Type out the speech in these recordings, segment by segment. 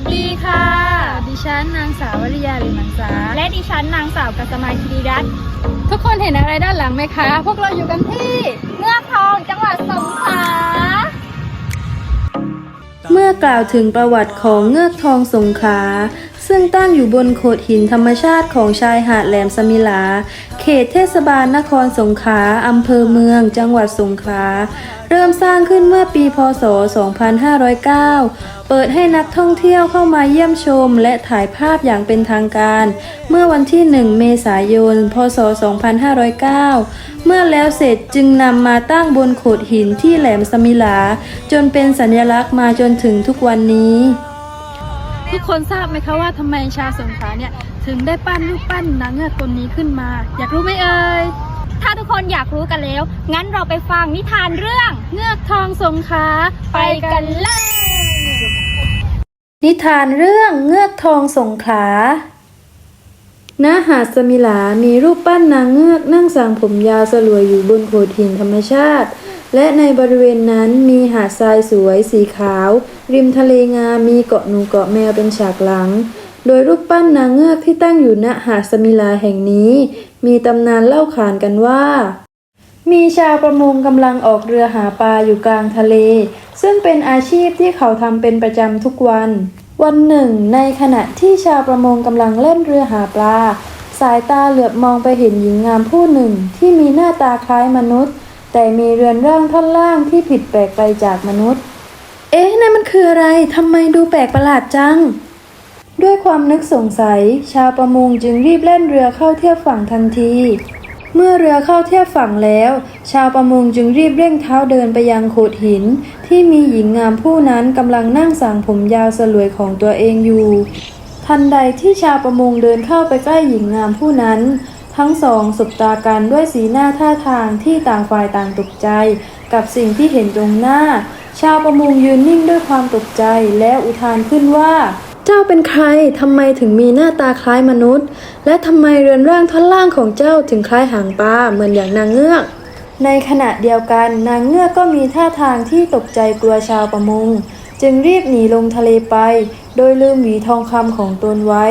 สดีค่ะ ดิฉันนางสาววริยาหรือมังสาและดิฉันนางสาวกัสมาคีรีรัตน์ทุกคนเห็นอะไรด้านหลังไหมคะ พวกเราอยู่กันที่เงือกทองจังหวัดสงขลาเมื่อกล่าวถึงประวัติของเงือกทองสงขลา ซึ่งตั้งอยู่บนโขดหินธรรมชาติของชายหาดแหลมสมิลา เขตเทศบาลนครสงขลาอำเภอเมือง จังหวัดสงขลา เริ่มสร้างขึ้นเมื่อปีพศ 2509 เปิดให้นักท่องเที่ยวเข้ามาเยี่ยมชม และถ่ายภาพอย่างเป็นทางการ เมื่อวันที่ 1 เมษายน พศ 2509 เมื่อแล้วเสร็จจึงนำมาตั้งบนโขดหินที่แหลมสมิลา จนเป็นสัญลักษณ์มาจนถึงทุกวันนี้ ทุกคนทราบไหมคะว่าทำไมชาวสงขลาเนี่ยถึงได้ปั้นรูปปั้นนางเงือกตนนี้ขึ้นมา อยากรู้ไหมเอ่ยถ้าทุกคนอยากรู้กันแล้ว งั้นเราไปฟังนิทานเรื่องเงือกทองสงขลาไปกันเลย นิทานเรื่องเงือกทองสงขลาณหาดสมิลามีรูปปั้นนางเงือกนั่งสางผมยาวสลวยอยู่บนโขดหินธรรมชาติ และในบริเวณนั้นมีหาดทรายสวยสีขาว ริมทะเลงามมีเกาะหนูเกาะแมวเป็นฉากหลัง โดยรูปปั้นนางเงือกที่ตั้งอยู่ณหาดสมิลาแห่งนี้ มีตำนานเล่าขานกันว่า มีชาวประมงกำลังออกเรือหาปลาอยู่กลางทะเล ซึ่งเป็นอาชีพที่เขาทำเป็นประจำทุกวัน วันหนึ่ง ในขณะที่ชาวประมงกำลังเล่นเรือหาปลา สายตาเหลือบมองไปเห็นหญิงงามผู้หนึ่งที่มีหน้าตาคล้ายมนุษย์ แต่มีเรือนร่างท่อนล่างที่ผิดแปลกไปจากมนุษย์ เอ๊ะนั่นมันคืออะไรทำไมดูแปลกประหลาดจัง ด้วยความนึกสงสัย ชาวประมงจึงรีบเล่นเรือเข้าเทียบฝั่งทันที เมื่อเรือเข้าเทียบฝั่งแล้ว ชาวประมงจึงรีบเร่งเท้าเดินไปยังโขดหิน ที่มีหญิงงามผู้นั้นกำลังนั่งสางผมยาวสลวยของตัวเองอยู่ ทันใดที่ชาวประมงเดินเข้าไปใกล้หญิงงามผู้นั้น ทั้งสองสบตากันด้วยสีหน้าท่าทางที่ต่างฝ่ายต่างตกใจ กับสิ่งที่เห็นตรงหน้า ชาวประมงยืนนิ่งด้วยความตกใจและอุทานขึ้นว่า เจ้าเป็นใครทำไมถึงมีหน้าตาคล้ายมนุษย์ และทำไมเรือนร่างท่อนล่างของเจ้าถึงคล้ายหางปลาเหมือนอย่างนางเงือกในขณะเดียวกันนางเงือกก็มีท่าทางที่ตกใจกลัวชาวประมง จึงรีบหนีลงทะเลไป โดยลืมหวีทองคำของตนไว้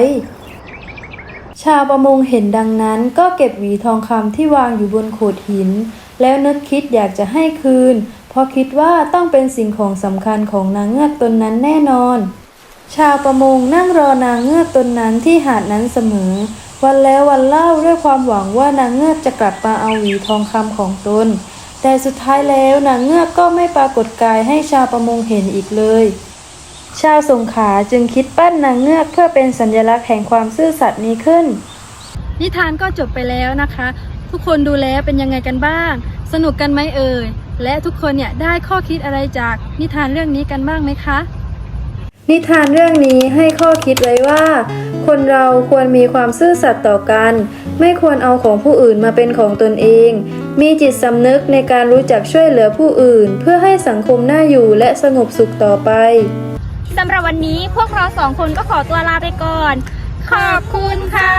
ชาวประมงเห็นดังนั้นก็เก็บหวีทองคำที่วางอยู่บนโขดหิน แล้วนึกคิดอยากจะให้คืน เพราะคิดว่าต้องเป็นสิ่งของสำคัญของนางเงือกตนนั้นแน่นอน ชาวประมงนั่งรอนางเงือกตนนั้นที่หาดนั้นเสมอ วันแล้ววันเล่าด้วยความหวังว่านางเงือกจะกลับมาเอาหวีทองคำของตน แต่สุดท้ายแล้วนางเงือกก็ไม่ปรากฏกายให้ชาวประมงเห็นอีกเลย ชาวสงขลาจึงคิดปั้นนางเงือกเพื่อเป็นสัญลักษณ์แห่งความซื่อสัตย์นี้ขึ้น นิทานก็จบไปแล้วนะคะ ทุกคนดูแล้วเป็นยังไงกันบ้าง สนุกกันไหมเอ่ย และทุกคนเนี่ยได้ข้อคิดอะไรจากนิทานเรื่องนี้กันบ้างไหมคะ นิทานเรื่องนี้ให้ข้อคิดไว้ว่า คนเราควรมีความซื่อสัตย์ต่อกัน ไม่ควรเอาของผู้อื่นมาเป็นของตนเอง มีจิตสำนึกในการรู้จักช่วยเหลือผู้อื่น เพื่อให้สังคมน่าอยู่และสงบสุขต่อไป สำหรับวันนี้พวกเราสองคนก็ขอตัวลาไปก่อน ขอบคุณค่ะ